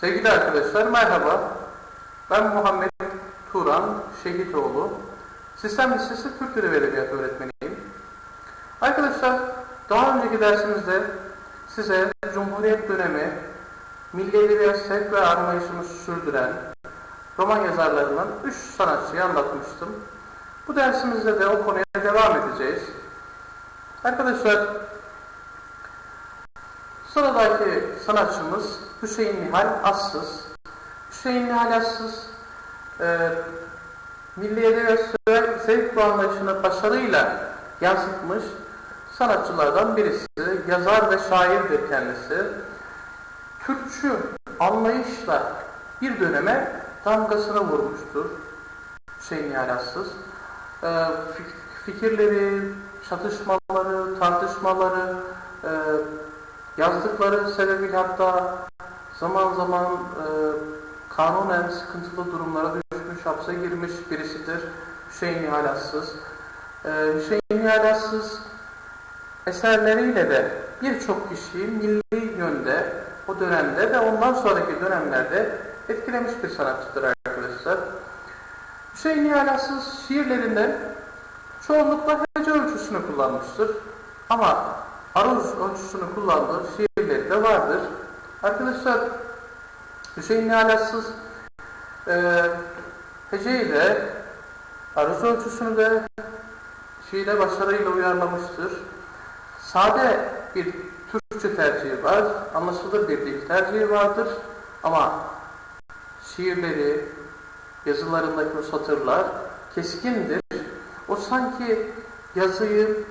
Sevgili arkadaşlar merhaba. Ben Muhammed Turan Şehitoğlu. Sistem Lisesi Türk Dili ve Edebiyatı öğretmeniyim. Arkadaşlar daha önceki dersimizde size Cumhuriyet dönemi milli edebiyat sevk ve arayışını sürdüren roman yazarlarından üç sanatçıyı anlatmıştım. Bu dersimizde de o konuya devam edeceğiz. Arkadaşlar Sıradaki sanatçımız Hüseyin Nihal Assız. Hüseyin Nihal Assız e, Milli Edebiyat ve Zevk ve anlayışını başarıyla yansıtmış sanatçılardan birisi. Yazar ve şairdir kendisi. Türkçü anlayışla bir döneme damgasını vurmuştur Hüseyin Nihal Assız. E, fik- fikirleri, çatışmaları, tartışmaları, e, Yazdıkları sebebiyle hatta zaman zaman e, kanunen sıkıntılı durumlara düşmüş, hapse girmiş birisidir Hüseyin Nihalassız. E, Hüseyin Nihalassız eserleriyle de birçok kişiyi milli yönde o dönemde ve ondan sonraki dönemlerde etkilemiş bir sanatçıdır arkadaşlar. Hüseyin Nihalassız şiirlerinde çoğunlukla hece ölçüsünü kullanmıştır. Ama aruz ölçüsünü kullandığı şiirleri de vardır. Arkadaşlar Hüseyin Nihalasız e, hece ile aruz ölçüsünü de şiire başarıyla uyarlamıştır. Sade bir Türkçe tercihi var, anlaşılır bir dil tercihi vardır ama şiirleri, yazılarındaki satırlar keskindir. O sanki yazıyı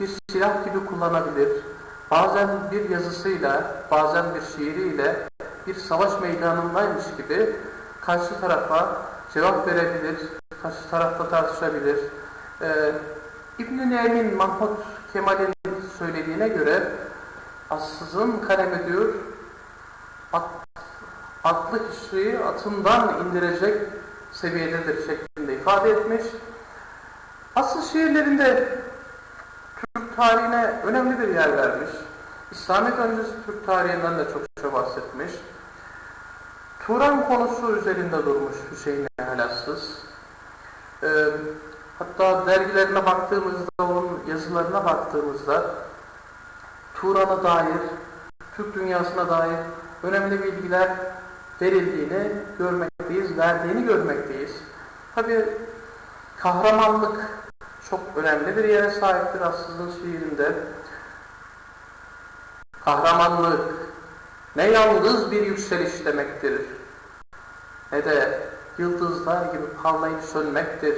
bir silah gibi kullanabilir. Bazen bir yazısıyla, bazen bir şiiriyle bir savaş meydanındaymış gibi karşı tarafa cevap verebilir, karşı tarafta tartışabilir. Ee, İbn-i Nemin Mahmud Kemal'in söylediğine göre Assız'ın kalemi diyor at, atlı kişiyi atından indirecek seviyededir şeklinde ifade etmiş. Assız şiirlerinde Türk tarihine önemli bir yer vermiş. İslamiyet öncesi Türk tarihinden de çokça bahsetmiş. Turan konusu üzerinde durmuş Hüseyin Helassız. Ee, hatta dergilerine baktığımızda, onun yazılarına baktığımızda Turan'a dair, Türk dünyasına dair önemli bilgiler verildiğini görmekteyiz, verdiğini görmekteyiz. Tabi kahramanlık çok önemli bir yere sahiptir Assız'ın şiirinde. Kahramanlık ne yalnız bir yükseliş demektir, ne de yıldızlar gibi parlayıp sönmektir.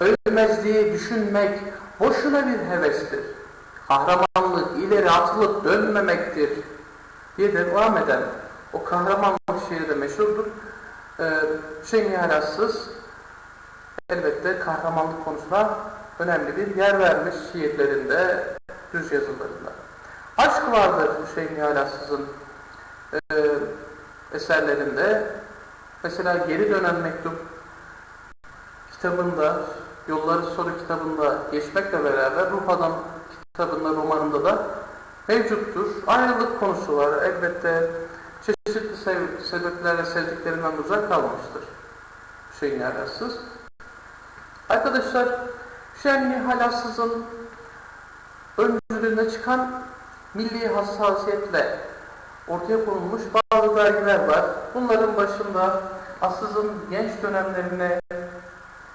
Ölmezliği düşünmek boşuna bir hevestir. Kahramanlık ileri atılıp dönmemektir diye devam eden o kahramanlık şiiri de meşhurdur. Ee, Hüseyin Nihalassız elbette kahramanlık konusuna önemli bir yer vermiş şiirlerinde, düz yazılarında. Aşk vardır Hüseyin Nihalassız'ın e, eserlerinde. Mesela Geri Dönen Mektup kitabında, Yolları Soru kitabında geçmekle beraber Ruh Adam kitabında, romanında da mevcuttur. Ayrılık konusu var. Elbette çeşitli sebeplerle sevdiklerinden uzak kalmıştır Hüseyin Nihalassız. Arkadaşlar Hüseyin Nihalassız'ın öncülüğünde çıkan milli hassasiyetle ortaya konulmuş bazı dergiler var. Bunların başında Assız'ın genç dönemlerine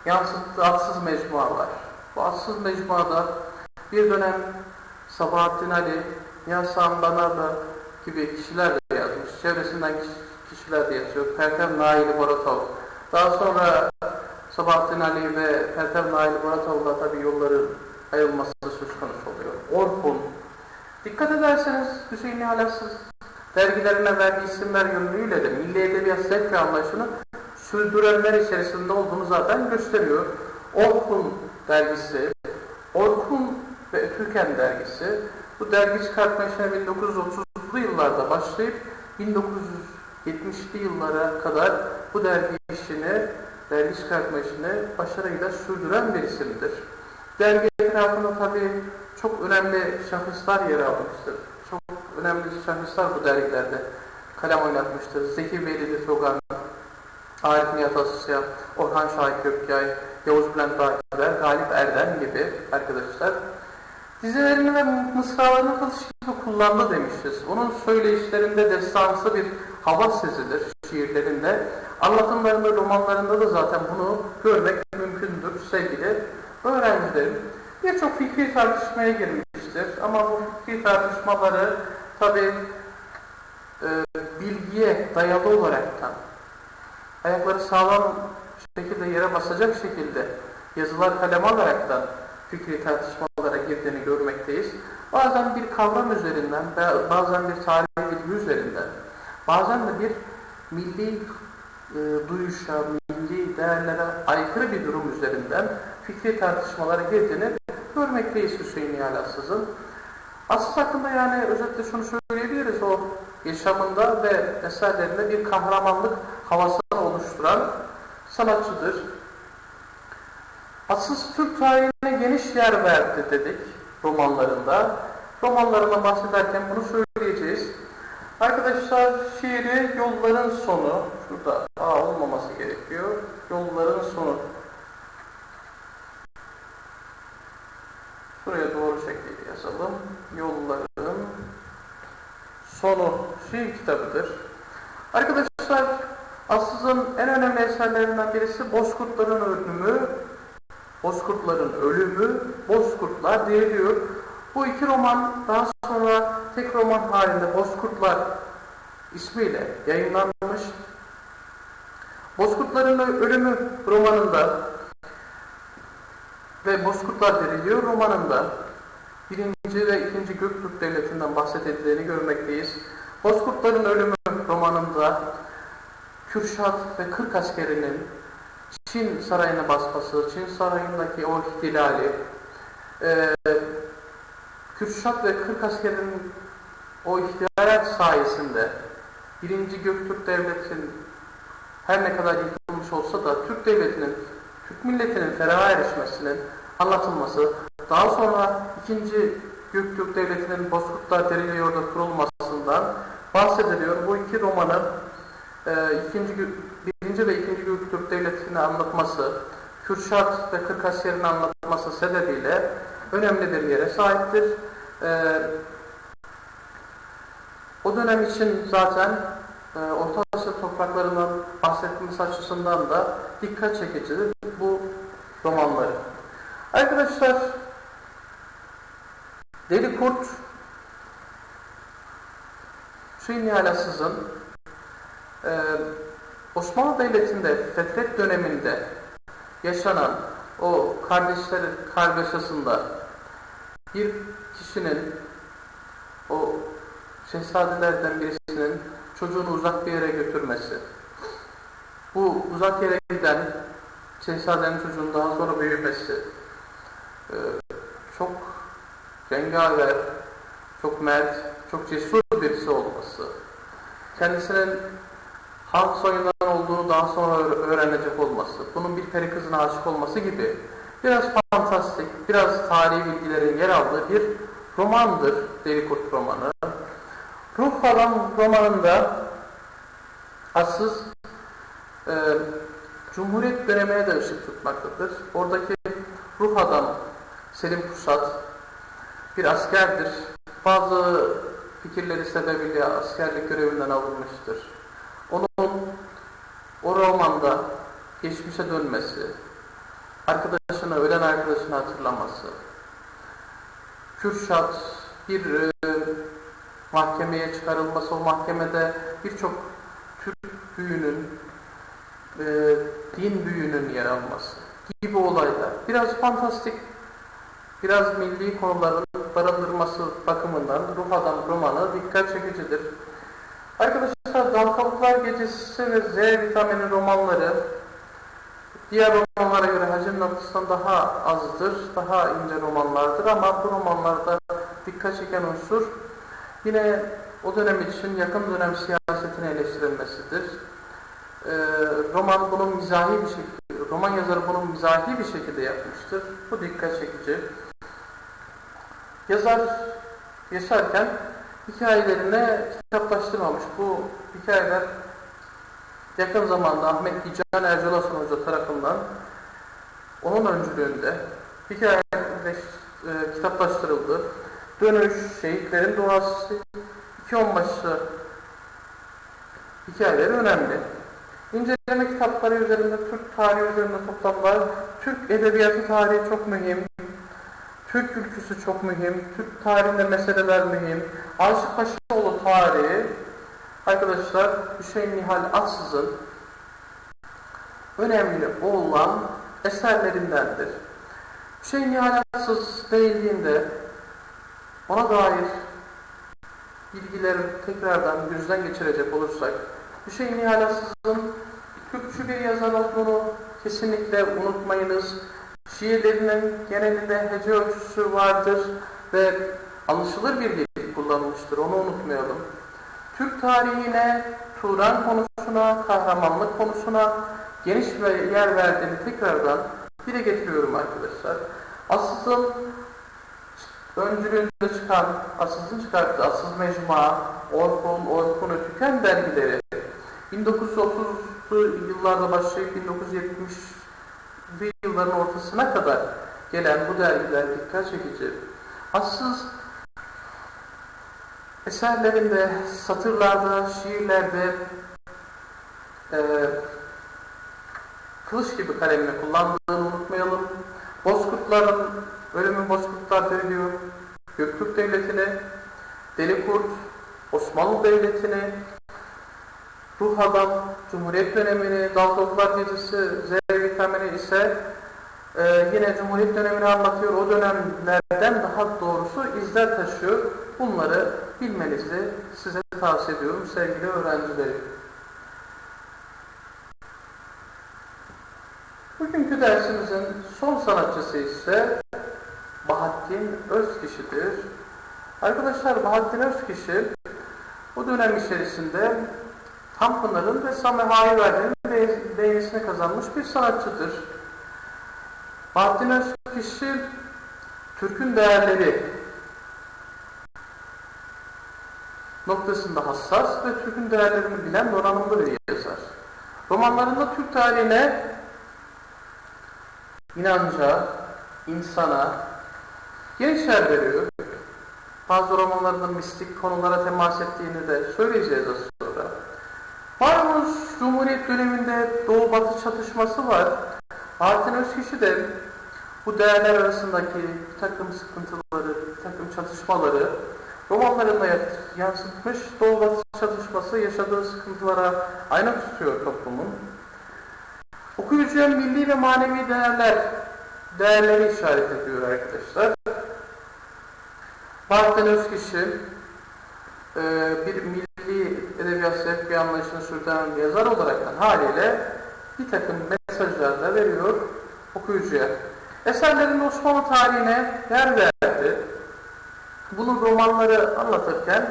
yansıttığı Assız Mecmua var. Bu Assız Mecmua'da bir dönem Sabahattin Ali, Yasan Banarda gibi kişiler de yazmış. Çevresinden kişiler de yazıyor. Pertem Naili Boratov. Daha sonra Sabahattin Ali ve Pertem Naili Boratov'la tabi yolların ayrılması söz konusu oluyor. Orkun. Dikkat ederseniz Hüseyin Nihalassız dergilerine verdiği isimler yönlüğüyle de milli edebiyat zevk anlayışını sürdürenler içerisinde olduğunu zaten gösteriyor. Orkun dergisi, Orkun ve Türken dergisi bu dergi çıkartma işine 1930'lu yıllarda başlayıp 1970'li yıllara kadar bu dergi işini, dergi çıkartma işini başarıyla sürdüren bir isimdir. Dergi etrafında tabii çok önemli şahıslar yer almıştır. Çok önemli şahıslar bu dergilerde kalem oynatmıştır. Zeki Veli Togan, Arif Nihat Asya, Orhan Şahit Gökyay, Yavuz Bülent Bakiler, Galip Erdem gibi arkadaşlar. Dizilerini ve mısralarını kılıç gibi kullandı demişiz. Onun söyleyişlerinde destansı bir hava sezilir şiirlerinde. Anlatımlarında, romanlarında da zaten bunu görmek mümkündür sevgili öğrencilerim. Birçok fikri tartışmaya girmiştir ama bu fikri tartışmaları tabi e, bilgiye dayalı olaraktan ayakları sağlam şekilde yere basacak şekilde yazılar kaleme alaraktan fikri tartışmalara girdiğini görmekteyiz. Bazen bir kavram üzerinden, bazen bir tarihi bilgi üzerinden, bazen de bir milli e, duyuşa, milli değerlere aykırı bir durum üzerinden fikri tartışmalara girdiğini görmekteyiz Hüseyin Yalasız'ın. Asıl hakkında yani özetle şunu söyleyebiliriz, o yaşamında ve eserlerinde bir kahramanlık havasını oluşturan sanatçıdır. Asıl Türk tarihine geniş yer verdi dedik romanlarında. Romanlarından bahsederken bunu söyleyeceğiz. Arkadaşlar şiiri yolların sonu, şurada A olmaması gerekiyor. Yolların sonu. Şuraya doğru şekilde yazalım. Yolların sonu şiir kitabıdır. Arkadaşlar Assız'ın en önemli eserlerinden birisi Bozkurtların Ölümü, Bozkurtların Ölümü, Bozkurtlar diye Bu iki roman daha sonra tek roman halinde Bozkurtlar ismiyle yayınlanmış. Bozkurtların Ölümü romanında ve Bozkurtlar veriliyor romanında birinci ve ikinci Göktürk Devleti'nden bahsedildiğini görmekteyiz. Bozkurtların Ölümü romanında Kürşat ve Kırk askerinin Çin sarayına basması, Çin sarayındaki o ihtilali, e, Kürşat ve Kırk askerinin o ihtilalat sayesinde birinci Göktürk Devleti'nin her ne kadar yıkılmış olsa da Türk Devleti'nin, Türk milletinin feraha erişmesinin anlatılması, daha sonra ikinci Göktürk Devleti'nin Bozkurtlar Deriliyor'da kurulmasından bahsediliyor. Bu iki romanı e, ikinci, birinci ve ikinci Göktürk Devleti'ni anlatması, Kürşat ve Kırkasiyerini anlatması sebebiyle önemli bir yere sahiptir. E, o dönem için zaten Orta Asya topraklarından bahsettiğimiz açısından da dikkat çekicidir bu romanları. Arkadaşlar, Deli Kurt, Hüseyin Yalasız'ın e, Osmanlı Devleti'nde Fetret döneminde yaşanan o kardeşler kargaşasında bir kişinin o şehzadelerden birisinin çocuğunu uzak bir yere götürmesi. Bu uzak yere giden şehzadenin çocuğun daha sonra büyümesi e, çok rengaver, çok mert, çok cesur birisi olması, kendisinin halk soyundan olduğunu daha sonra öğrenecek olması, bunun bir peri kızına aşık olması gibi biraz fantastik, biraz tarihi bilgilerin yer aldığı bir romandır Deli Kurt romanı. Ruh falan romanında asıl e, Cumhuriyet dönemine de ışık tutmaktadır. Oradaki ruh adam Selim Pusat bir askerdir. Bazı fikirleri sebebiyle askerlik görevinden alınmıştır. Onun o romanda geçmişe dönmesi, arkadaşını, ölen arkadaşını hatırlaması, Kürşat bir e, mahkemeye çıkarılması, o mahkemede birçok Türk büyünün, e, din büyünün yer alması gibi olaylar. Biraz fantastik, biraz milli konuların barındırması bakımından Ruh Adam romanı dikkat çekicidir. Arkadaşlar Dalkalıklar Gecesi ve Z vitamini romanları diğer romanlara göre hacim noktasından daha azdır, daha ince romanlardır ama bu romanlarda dikkat çeken unsur yine o dönem için yakın dönem siyasetine eleştirilmesidir. Ee, roman bunun mizahi bir şekilde, roman yazarı bunun mizahi bir şekilde yapmıştır. Bu dikkat çekici. Yazar yaşarken hikayelerine kitaplaştırmamış. Bu hikayeler yakın zamanda Ahmet Hican Ercolasan Hoca tarafından onun öncülüğünde hikayeler e, kitaplaştırıldı. Dönüş, şehitlerin duası, iki onbaşı hikayeleri önemli. İnceleme kitapları üzerinde, Türk tarihi üzerinde toplamlar, Türk edebiyatı tarihi çok mühim, Türk ülküsü çok mühim, Türk tarihinde meseleler mühim, Aşık Paşaoğlu tarihi, arkadaşlar Hüseyin Nihal Atsız'ın önemli olan eserlerindendir. Hüseyin Nihal Atsız değildiğinde ona dair bilgileri tekrardan gözden geçirecek olursak, Hüseyin Nihal Atsız'ın Türkçü bir yazar olduğunu kesinlikle unutmayınız. Şiirlerinin genelinde hece ölçüsü vardır ve anlaşılır bir dil kullanılmıştır. Onu unutmayalım. Türk tarihine, Turan konusuna, kahramanlık konusuna geniş ve yer verdiğini tekrardan dile getiriyorum arkadaşlar. Asıl'ın öncülüğünde çıkan, Asıl'ın çıkarttığı Asıl Mecmua, Orkun, Orkun'u tüken dergileri 1930'lu yıllarda başlayıp 1970'li yılların ortasına kadar gelen bu dergiler dikkat çekici. Hassız eserlerinde, satırlarda, şiirlerde e, kılıç gibi kalemini kullandığını unutmayalım. Bozkurtların ölümü Bozkurtlar deniliyor. Göktürk Devleti'ni, Deli Kurt, Osmanlı Devleti'ni, Ruh Adam, Cumhuriyet dönemini, Dalgalılar Gecesi, Zehir Vitamini ise e, yine Cumhuriyet dönemini anlatıyor. O dönemlerden daha doğrusu izler taşıyor. Bunları bilmenizi size tavsiye ediyorum sevgili öğrencilerim. Bugünkü dersimizin son sanatçısı ise Bahattin Özkişi'dir. Arkadaşlar Bahattin Özkişi bu dönem içerisinde Tanpınar'ın ve Sami Hayverdi'nin beğenisini kazanmış bir sanatçıdır. Bahattin Özkişi Türk'ün değerleri noktasında hassas ve Türk'ün değerlerini bilen donanımlı bir yazar. Romanlarında Türk tarihine inanca, insana geniş yer veriyor. Bazı romanlarında mistik konulara temas ettiğini de söyleyeceğiz az sonra. Malumunuz Cumhuriyet döneminde Doğu-Batı çatışması var. Artin Özkişi de bu değerler arasındaki bir takım sıkıntıları, bir takım çatışmaları romanlarında yansıtmış. Doğu-Batı çatışması yaşadığı sıkıntılara ayna tutuyor toplumun. Okuyucuya milli ve manevi değerler, değerleri işaret ediyor arkadaşlar. Bahattin Özkişi e, bir milli edebiyat sevk bir anlayışını sürdüren yazar olarak haliyle bir takım mesajlar da veriyor okuyucuya. Eserlerinde Osmanlı tarihine yer verdi. Bunu romanları anlatırken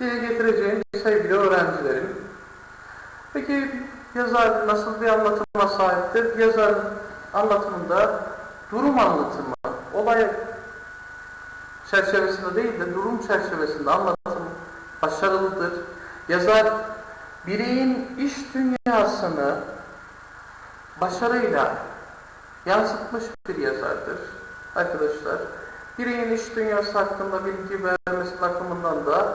dile getireceğim sevgili öğrencilerim. Peki yazar nasıl bir anlatıma sahiptir? Yazar anlatımında durum anlatımı, olay çerçevesinde değil de durum çerçevesinde anlatım başarılıdır. Yazar bireyin iş dünyasını başarıyla yansıtmış bir yazardır. Arkadaşlar, bireyin iş dünyası hakkında bilgi vermesi bakımından da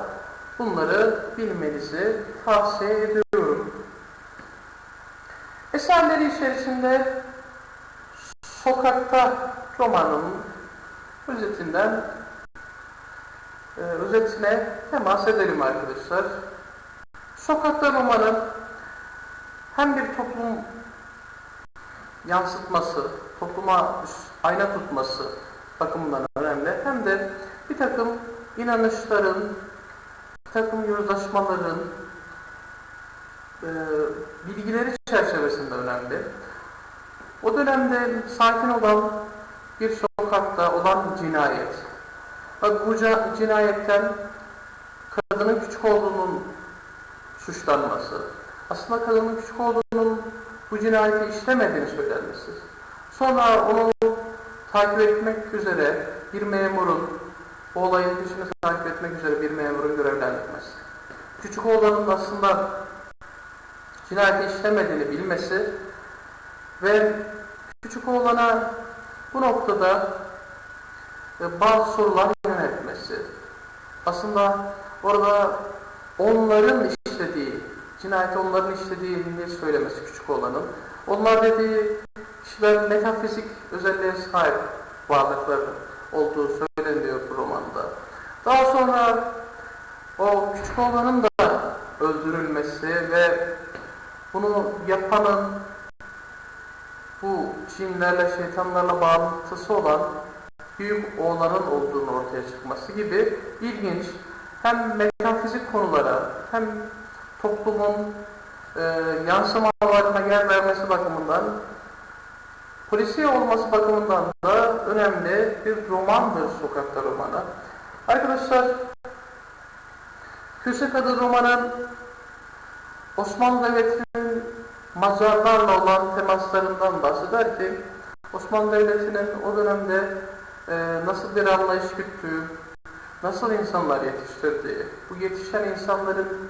bunları bilmenizi tavsiye ediyorum. Eserleri içerisinde Sokakta romanının özetinden e, özetine temas edelim arkadaşlar. Sokakta romanın hem bir toplum yansıtması, topluma ayna tutması bakımından önemli. Hem de bir takım inanışların, bir takım yozlaşmaların e, bilgileri çerçevesinde önemli. O dönemde sakin olan bir sokakta olan cinayet. Bak bu cinayetten kadının küçük olduğunun suçlanması. Aslında kadının küçük olduğunun bu cinayeti işlemediğini söylenmesi. Sonra onu takip etmek üzere bir memurun bu olayın peşini takip etmek üzere bir memurun görevlendirmesi. Küçük oğlanın aslında cinayeti işlemediğini bilmesi ve küçük oğlana bu noktada e, bazı sorular. Aslında orada onların işlediği, cinayeti onların işlediğini söylemesi küçük oğlanın. Onlar dediği kişiler metafizik özelliğe sahip varlıklar olduğu söyleniyor bu romanda. Daha sonra o küçük oğlanın da öldürülmesi ve bunu yapanın bu cinlerle, şeytanlarla bağlantısı olan büyük oğlanın olduğunu ortaya çıkması gibi ilginç hem metafizik konulara hem toplumun e, yansımalarına yer vermesi bakımından polisiye olması bakımından da önemli bir romandır Sokakta romanı. Arkadaşlar Kösek adı romanın Osmanlı Devleti'nin Macarlarla olan temaslarından bahseder ki Osmanlı Devleti'nin o dönemde e, nasıl bir anlayış güttüğü, nasıl insanlar yetiştirdiği, bu yetişen insanların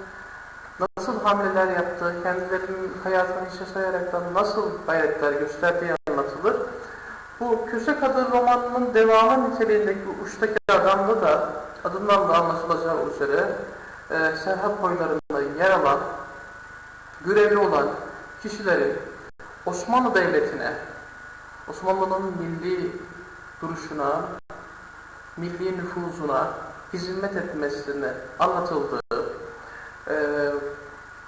nasıl hamleler yaptığı, kendilerinin hayatını işe sayaraktan nasıl gayretler gösterdiği anlatılır. Bu Kösek adı romanının devamı niteliğindeki uçtaki adamda da adından da anlaşılacağı üzere e, Serhat boylarında yer alan, görevli olan kişilerin Osmanlı Devleti'ne, Osmanlı'nın milli duruşuna, milli nüfuzuna hizmet etmesini anlatıldığı, e,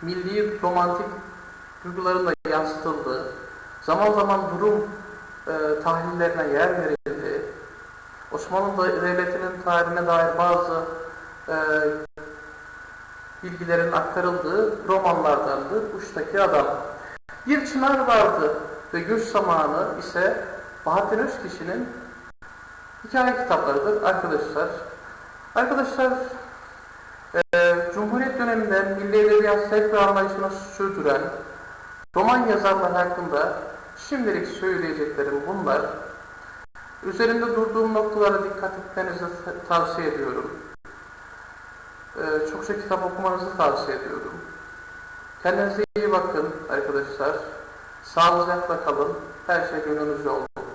milli romantik duyguların da yansıtıldığı, zaman zaman durum e, tahlillerine yer verildiği, Osmanlı Devleti'nin tarihine dair bazı e, bilgilerin aktarıldığı romanlardandı Uçtaki Adam. Bir çınar vardı ve göç zamanı ise Bahattin Özkişi'nin hikaye kitaplarıdır arkadaşlar. Arkadaşlar e, Cumhuriyet döneminde milli edebiyat zevk ve anlayışını sürdüren roman yazarlar hakkında şimdilik söyleyeceklerim bunlar. Üzerinde durduğum noktalara dikkat etmenizi tavsiye ediyorum. Ee, çokça kitap okumanızı tavsiye ediyorum. Kendinize iyi bakın arkadaşlar. Sağlıcakla kalın. Her şey gönlünüzce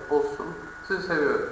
olsun. Sizi seviyorum.